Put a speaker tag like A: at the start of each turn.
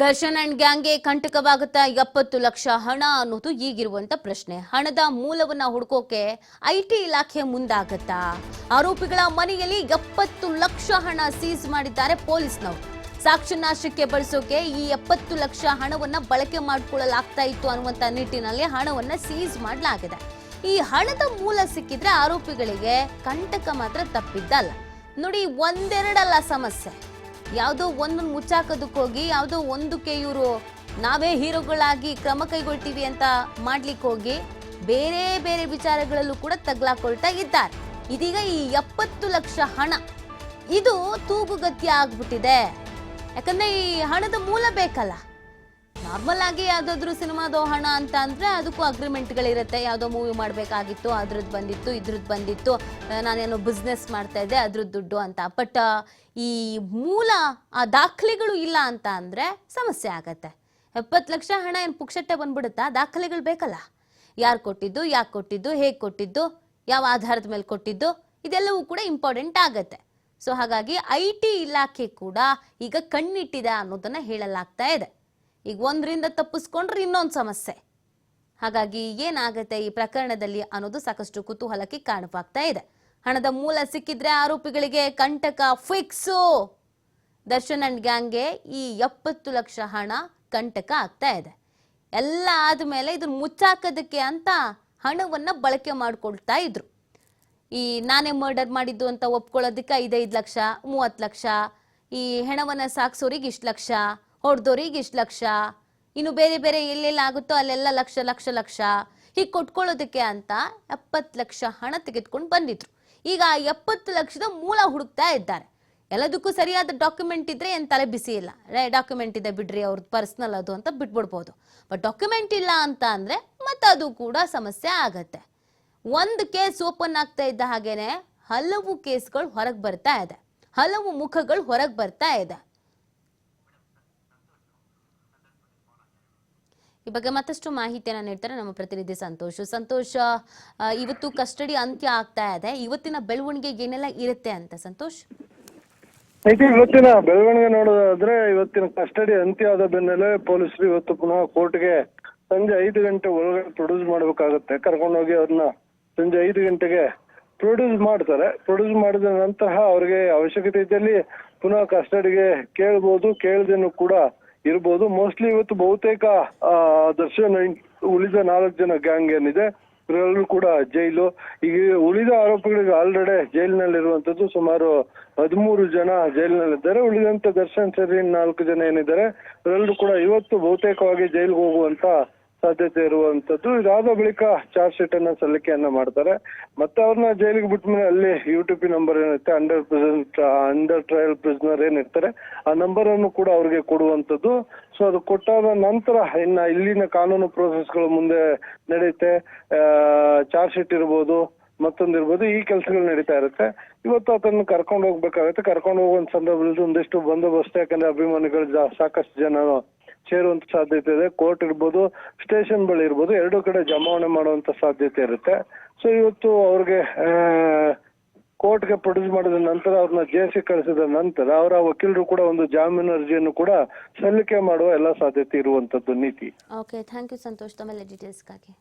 A: Darshan and ಗ್ಯಾಂಗ್ಗೆ ಕಂಟಕವಾಗುತ್ತಾ ಎಪ್ಪತ್ತು ಲಕ್ಷ ಹಣ ಅನ್ನೋದು ಈಗಿರುವಂತ ಪ್ರಶ್ನೆ. ಹಣದ ಮೂಲವನ್ನ ಹುಡುಕೋಕೆ ಐಟಿ ಇಲಾಖೆ ಮುಂದಾಗತ್ತಾ? ಆರೋಪಿಗಳ ಮನೆಯಲ್ಲಿ ಎಪ್ಪತ್ತು ಲಕ್ಷ ಹಣ ಸೀಸ್ ಮಾಡಿದ್ದಾರೆ ಪೊಲೀಸ್ನವರು. ಸಾಕ್ಷ್ಯ ನಾಶಕ್ಕೆ ಬಳಸೋಕೆ ಈ ಎಪ್ಪತ್ತು ಲಕ್ಷ ಹಣವನ್ನ ಬಳಕೆ ಮಾಡಿಕೊಳ್ಳಲಾಗ್ತಾ ಇತ್ತು ಅನ್ನುವಂತ ನಿಟ್ಟಿನಲ್ಲಿ ಹಣವನ್ನ ಸೀಸ್ ಮಾಡಲಾಗಿದೆ. ಈ ಹಣದ ಮೂಲ ಸಿಕ್ಕಿದ್ರೆ ಆರೋಪಿಗಳಿಗೆ ಕಂಟಕ ಮಾತ್ರ ತಪ್ಪಿದ್ದಲ್ಲ. ನೋಡಿ, ಒಂದೆರಡಲ್ಲ ಸಮಸ್ಯೆ. ಯಾವುದೋ ಒಂದನ್ನು ಮುಚ್ಚಾಕೋದಕ್ಕೆ ಹೋಗಿ, ಯಾವುದೋ ಒಂದಕ್ಕೆ ಇವರು ನಾವೇ ಹೀರೋಗಳಾಗಿ ಕ್ರಮ ಕೈಗೊಳ್ತೀವಿ ಅಂತ ಮಾಡ್ಲಿಕ್ಕೆ ಹೋಗಿ ಬೇರೆ ಬೇರೆ ವಿಚಾರಗಳಲ್ಲೂ ಕೂಡ ತಗ್ಲಾಕೊಳ್ತಾ ಇದ್ದಾರೆ. ಇದೀಗ ಈ ಎಪ್ಪತ್ತು ಲಕ್ಷ ಹಣ, ಇದು ತೂಗುಗತ್ಯ ಆಗ್ಬಿಟ್ಟಿದೆ. ಯಾಕಂದ್ರೆ ಈ ಹಣದ ಮೂಲ ಬೇಕಲ್ಲ. ನಾರ್ಮಲ್ ಆಗಿ ಯಾವ್ದಾದ್ರು ಸಿನಿಮಾದೋ ಹಣ ಅಂತ ಅಂದ್ರೆ ಅದಕ್ಕೂ ಅಗ್ರಿಮೆಂಟ್ಗಳಿರುತ್ತೆ ಯಾವುದೋ ಮೂವಿ ಮಾಡಬೇಕಾಗಿತ್ತು, ಅದ್ರದ್ದು ಬಂದಿತ್ತು, ಇದ್ರದ್ದು ಬಂದಿತ್ತು. ನಾನೇನೋ ಬಿಸ್ನೆಸ್ ಮಾಡ್ತಾ ಇದ್ದೆ, ಅದ್ರದ್ದು ದುಡ್ಡು ಅಂತ. ಬಟ್ ಈ ಮೂಲ, ಆ ದಾಖಲೆಗಳು ಇಲ್ಲ ಅಂತ ಅಂದ್ರೆ ಸಮಸ್ಯೆ ಆಗತ್ತೆ. ಎಪ್ಪತ್ತು ಲಕ್ಷ ಹಣ ಏನು ಪುಕ್ಷಟ್ಟೆ ಬಂದ್ಬಿಡುತ್ತಾ? ದಾಖಲೆಗಳು ಬೇಕಲ್ಲ. ಯಾರು ಕೊಟ್ಟಿದ್ದು, ಯಾಕೆ ಕೊಟ್ಟಿದ್ದು, ಹೇಗೆ ಕೊಟ್ಟಿದ್ದು, ಯಾವ ಆಧಾರದ ಮೇಲೆ ಕೊಟ್ಟಿದ್ದು, ಇದೆಲ್ಲವೂ ಕೂಡ ಇಂಪಾರ್ಟೆಂಟ್ ಆಗತ್ತೆ. ಸೊ ಹಾಗಾಗಿ ಐ ಟಿ ಇಲಾಖೆ ಕೂಡ ಈಗ ಕಣ್ಣಿಟ್ಟಿದೆ ಅನ್ನೋದನ್ನ ಹೇಳಲಾಗ್ತಾ ಇದೆ. ಈಗ ಒಂದರಿಂದ ತಪ್ಪಿಸ್ಕೊಂಡ್ರೆ ಇನ್ನೊಂದು ಸಮಸ್ಯೆ. ಹಾಗಾಗಿ ಏನಾಗುತ್ತೆ ಈ ಪ್ರಕರಣದಲ್ಲಿ ಅನ್ನೋದು ಸಾಕಷ್ಟು ಕುತೂಹಲಕ್ಕೆ ಕಾರಣವಾಗ್ತಾ ಇದೆ. ಹಣದ ಮೂಲ ಸಿಕ್ಕಿದ್ರೆ ಆರೋಪಿಗಳಿಗೆ ಕಂಟಕ ಫಿಕ್ಸು. ದರ್ಶನ್ ಅಂಡ್ ಗ್ಯಾಂಗ್ಗೆ ಈ ಎಪ್ಪತ್ತು ಲಕ್ಷ ಹಣ ಕಂಟಕ ಆಗ್ತಾ ಇದೆ. ಎಲ್ಲ ಆದಮೇಲೆ ಇದನ್ನ ಮುಚ್ಚಾಕೋದಕ್ಕೆ ಅಂತ ಹಣವನ್ನ ಬಳಕೆ ಮಾಡ್ಕೊಳ್ತಾ ಇದ್ರು. ಈ ನಾನೇ ಮರ್ಡರ್ ಮಾಡಿದ್ದು ಅಂತ ಒಪ್ಕೊಳ್ಳೋದಕ್ಕೆ ಐದೈದು ಲಕ್ಷ, ಮೂವತ್ತು ಲಕ್ಷ, ಈ ಹೆಣವನ್ನು ಸಾಕ್ಸೋರಿಗೆ ಇಷ್ಟು ಲಕ್ಷ ಹೊಡೆದೋರಿಗೆ ಇಷ್ಟು ಲಕ್ಷ, ಇನ್ನು ಬೇರೆ ಬೇರೆ ಎಲ್ಲೆಲ್ಲ ಆಗುತ್ತೋ ಅಲ್ಲೆಲ್ಲ ಲಕ್ಷ ಲಕ್ಷ ಲಕ್ಷ. ಹೀಗೆ ಕೊಟ್ಕೊಳ್ಳೋದಕ್ಕೆ ಅಂತ ಎಪ್ಪತ್ತು ಲಕ್ಷ ಹಣ ತೆಗೆದುಕೊಂಡು ಬಂದಿದ್ರು. ಈಗ ಆ ಎಪ್ಪತ್ತು ಲಕ್ಷದ ಮೂಲ ಹುಡುಕ್ತಾ ಇದ್ದಾರೆ. ಎಲ್ಲದಕ್ಕೂ ಸರಿಯಾದ ಡಾಕ್ಯುಮೆಂಟ್ ಇದ್ರೆ ಏನು ತಲೆ ಬಿಸಿ ಇಲ್ಲ. ಡಾಕ್ಯುಮೆಂಟ್ ಇದೆ ಬಿಡ್ರಿ ಅವ್ರದ್ದು ಪರ್ಸ್ನಲ್ ಅದು ಅಂತ ಬಿಟ್ಬಿಡ್ಬೋದು. ಬಟ್ ಡಾಕ್ಯುಮೆಂಟ್ ಇಲ್ಲ ಅಂತ ಅಂದರೆ ಮತ್ತೆ ಅದು ಕೂಡ ಸಮಸ್ಯೆ ಆಗತ್ತೆ. ಒಂದು ಕೇಸ್ ಓಪನ್ ಆಗ್ತಾ ಇದ್ದ ಹಾಗೇನೆ ಹಲವು ಕೇಸ್ಗಳು ಹೊರಗೆ ಬರ್ತಾ ಇದೆ. ಹಲವು ಮುಖಗಳು ಹೊರಗೆ ಬರ್ತಾ ಇದೆ. ಈ ಬಗ್ಗೆ ಮತ್ತಷ್ಟು ಮಾಹಿತಿಯನ್ನು ನೀಡ್ತಾರೆ ನಮ್ಮ ಪ್ರತಿನಿಧಿ ಸಂತೋಷ್. ಸಂತೋಷ್ ಇವತ್ತು ಕಸ್ಟಡಿ ಅಂತ್ಯ ಆಗ್ತಾ ಇದೆ. ಇವತ್ತಿನ ಬೆಳವಣಿಗೆ ಏನೆಲ್ಲ ಇರುತ್ತೆ ಅಂತ ಸಂತೋಷ್?
B: ಇವತ್ತಿನ ಬೆಳವಣಿಗೆ ನೋಡೋದಾದ್ರೆ ಇವತ್ತಿನ ಕಸ್ಟಡಿ ಅಂತ್ಯ ಆದ ಬೆನ್ನಲ್ಲೇ ಪೊಲೀಸರು ಇವತ್ತು ಪುನಃ ಕೋರ್ಟ್ಗೆ ಸಂಜೆ ಐದು ಗಂಟೆ ಒಳಗಡೆ ಪ್ರೊಡ್ಯೂಸ್ ಮಾಡ್ಬೇಕಾಗತ್ತೆ. ಕರ್ಕೊಂಡೋಗಿ ಅವ್ರನ್ನ ಸಂಜೆ ಐದು ಗಂಟೆಗೆ ಪ್ರೊಡ್ಯೂಸ್ ಮಾಡ್ತಾರೆ. ಪ್ರೊಡ್ಯೂಸ್ ಮಾಡಿದ ನಂತರ ಅವ್ರಿಗೆ ಅವಶ್ಯಕತೆ ಇದ್ದಲ್ಲಿ ಪುನಃ ಕಸ್ಟಡಿಗೆ ಕೇಳ್ಬೋದು. ಕೇಳ್ದೇನು ಕೂಡ ಇರ್ಬೋದು. ಮೋಸ್ಟ್ಲಿ ಇವತ್ತು ಬಹುತೇಕ ದರ್ಶನ್ ಉಳಿದ ನಾಲ್ಕು ಜನ ಗ್ಯಾಂಗ್ ಏನಿದೆ, ಇವರೆಲ್ಲರೂ ಕೂಡ ಜೈಲು. ಈಗ ಉಳಿದ ಆರೋಪಿಗಳಿಗೆ ಆಲ್ರೆಡಿ ಜೈಲಿನಲ್ಲಿರುವಂತದ್ದು ಸುಮಾರು ಹದಿಮೂರು ಜನ ಜೈಲಿನಲ್ಲಿದ್ದಾರೆ. ಉಳಿದಂತ ದರ್ಶನ್ ಸೇರಿ ನಾಲ್ಕು ಜನ ಏನಿದ್ದಾರೆ ಇವರೆಲ್ಲರೂ ಕೂಡ ಇವತ್ತು ಬಹುತೇಕವಾಗಿ ಜೈಲಿಗೆ ಹೋಗುವಂತ ಸಾಧ್ಯತೆ ಇರುವಂತದ್ದು. ಇದಾದ ಬಳಿಕ ಚಾರ್ಜ್ ಶೀಟ್ ಅನ್ನ ಸಲ್ಲಿಕೆಯನ್ನ ಮಾಡ್ತಾರೆ. ಮತ್ತೆ ಅವ್ರನ್ನ ಜೈಲಿಗೆ ಬಿಟ್ಟ ಅಲ್ಲಿ ಯು ಟಿ ನಂಬರ್ ಏನಿರುತ್ತೆ under present under trial prisoner ಏನಿರ್ತಾರೆ, ಆ ನಂಬರ್ ಅನ್ನು ಕೂಡ ಅವ್ರಿಗೆ ಕೊಡುವಂತದ್ದು. ಸೊ ಅದು ಕೊಟ್ಟಾದ ನಂತರ ಇನ್ನ ಇಲ್ಲಿನ ಕಾನೂನು ಪ್ರೋಸೆಸ್ಗಳು ಮುಂದೆ ನಡೆಯುತ್ತೆ ಚಾರ್ಜ್ ಶೀಟ್ ಇರ್ಬೋದು ಮತ್ತೊಂದಿರ್ಬೋದು ಈ ಕೆಲಸಗಳು ನಡೀತಾ ಇರುತ್ತೆ. ಇವತ್ತು ಅದನ್ನು ಕರ್ಕೊಂಡು ಹೋಗ್ಬೇಕಾಗುತ್ತೆ. ಕರ್ಕೊಂಡು ಹೋಗುವಂತ ಸಂದರ್ಭದಲ್ಲಿ ಒಂದಿಷ್ಟು ಬಂದೋಬಸ್ತ್, ಯಾಕಂದ್ರೆ ಅಭಿಮಾನಿಗಳು ಸಾಕಷ್ಟು ಜನ ಸೇರುವಂತ ಸಾಧ್ಯತೆ ಇದೆ, ಕೋರ್ಟ್ ಇರ್ಬೋದು, ಸ್ಟೇಷನ್ ಬಳಿ ಇರ್ಬೋದು, ಎರಡು ಕಡೆ ಜಮಾವಣೆ ಮಾಡುವಂತ ಸಾಧ್ಯತೆ ಇರುತ್ತೆ. ಸೊ ಇವತ್ತು ಅವ್ರಿಗೆ ಕೋರ್ಟ್ಗೆ ಪ್ರೊಡ್ಯೂಸ್ ಮಾಡಿದ ನಂತರ ಅವ್ರನ್ನ ಜೇಸಿ ಕಳಿಸಿದ ನಂತರ ಅವರ ವಕೀಲರು ಕೂಡ ಒಂದು ಜಾಮೀನು ಅರ್ಜಿಯನ್ನು ಕೂಡ ಸಲ್ಲಿಕೆ ಮಾಡುವ ಎಲ್ಲ ಸಾಧ್ಯತೆ ಇರುವಂತದ್ದು ನೀತಿ.
A: ಓಕೆ ಥ್ಯಾಂಕ್ ಯು ಸಂತೋಷ್ ತಮ್ಮೆಲ್ಲ ಡೀಟೇಲ್ಸ್ಗಾಗಿ